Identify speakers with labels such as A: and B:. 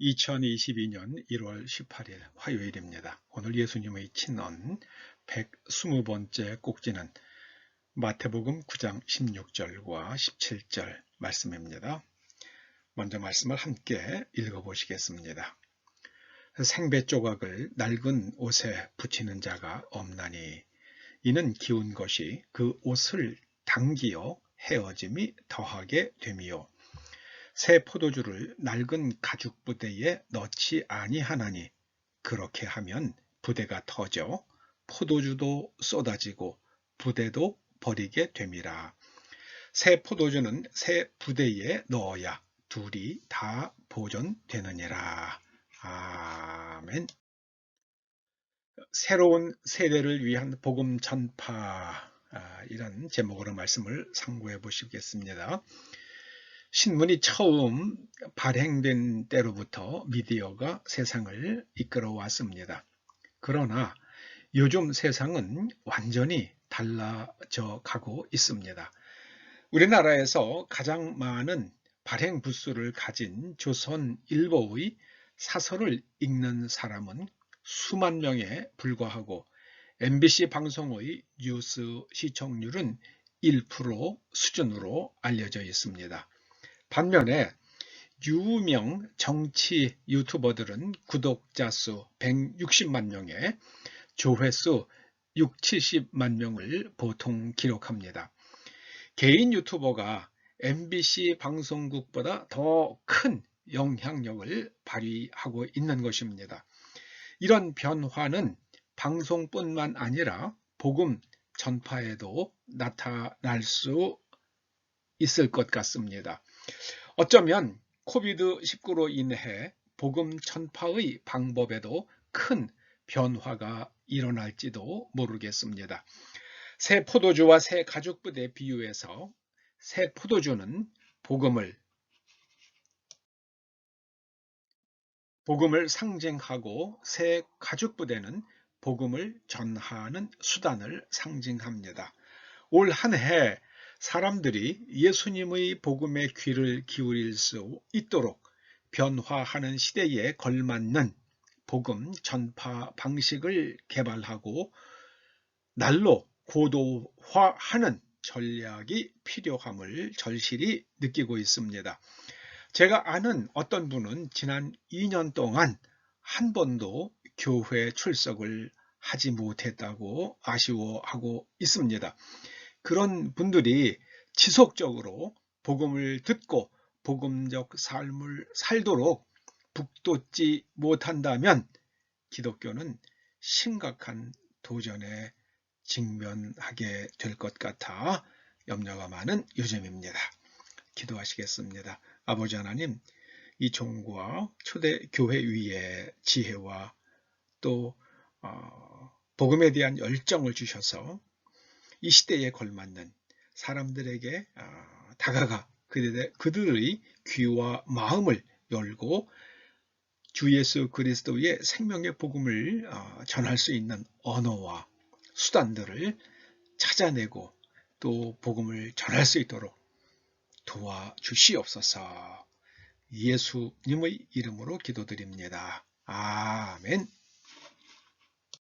A: 2022년 1월 18일 화요일입니다. 오늘 예수님의 친언 120번째 꼭지는 마태복음 9장 16절과 17절 말씀입니다. 먼저 말씀을 함께 읽어보시겠습니다. 생배 조각을 낡은 옷에 붙이는 자가 없나니 이는 기운 것이 그 옷을 당기어 헤어짐이 더하게 됨이요 새 포도주를 낡은 가죽 부대에 넣지 아니하나니 그렇게 하면 부대가 터져 포도주도 쏟아지고 부대도 버리게 됨이라. 새 포도주는 새 부대에 넣어야 둘이 다 보존되느니라. 아멘. 새로운 세대를 위한 복음 전파 아, 이런 제목으로 말씀을 상고해 보시겠습니다. 신문이 처음 발행된 때로부터 미디어가 세상을 이끌어 왔습니다. 그러나 요즘 세상은 완전히 달라져 가고 있습니다. 우리나라에서 가장 많은 발행 부수를 가진 조선일보의 사설을 읽는 사람은 수만 명에 불과하고 MBC 방송의 뉴스 시청률은 1% 수준으로 알려져 있습니다. 반면에 유명 정치 유튜버들은 구독자 수 160만 명에 조회수 6, 70만 명을 보통 기록합니다. 개인 유튜버가 MBC 방송국보다 더 큰 영향력을 발휘하고 있는 것입니다. 이런 변화는 방송뿐만 아니라 복음 전파에도 나타날 수 있을 것 같습니다. 어쩌면 코비드19로 인해 복음 전파의 방법에도 큰 변화가 일어날지도 모르겠습니다. 새 포도주와 새 가죽부대 비유에서 새 포도주는 복음을 복음을 상징하고 새 가죽부대는 복음을 전하는 수단을 상징합니다. 올 한 해 사람들이 예수님의 복음의 귀를 기울일 수 있도록 변화하는 시대에 걸맞는 복음 전파 방식을 개발하고 날로 고도화하는 전략이 필요함을 절실히 느끼고 있습니다. 제가 아는 어떤 분은 지난 2년 동안 한 번도 교회 출석을 하지 못했다고 아쉬워하고 있습니다. 그런 분들이 지속적으로 복음을 듣고 복음적 삶을 살도록 북돋지 못한다면 기독교는 심각한 도전에 직면하게 될 것 같아 염려가 많은 요즘입니다. 기도하시겠습니다. 아버지 하나님, 이 종과 초대 교회 위에 지혜와 또 어, 복음에 대한 열정을 주셔서 이 시대에 걸맞는 사람들에게 아, 다가가 그들의 귀와 마음을 열고 주 예수 그리스도의 생명의 복음을 아, 전할 수 있는 언어와 수단들을 찾아내고 또 복음을 전할 수 있도록 도와주시옵소서 예수님의 이름으로 기도드립니다. 아멘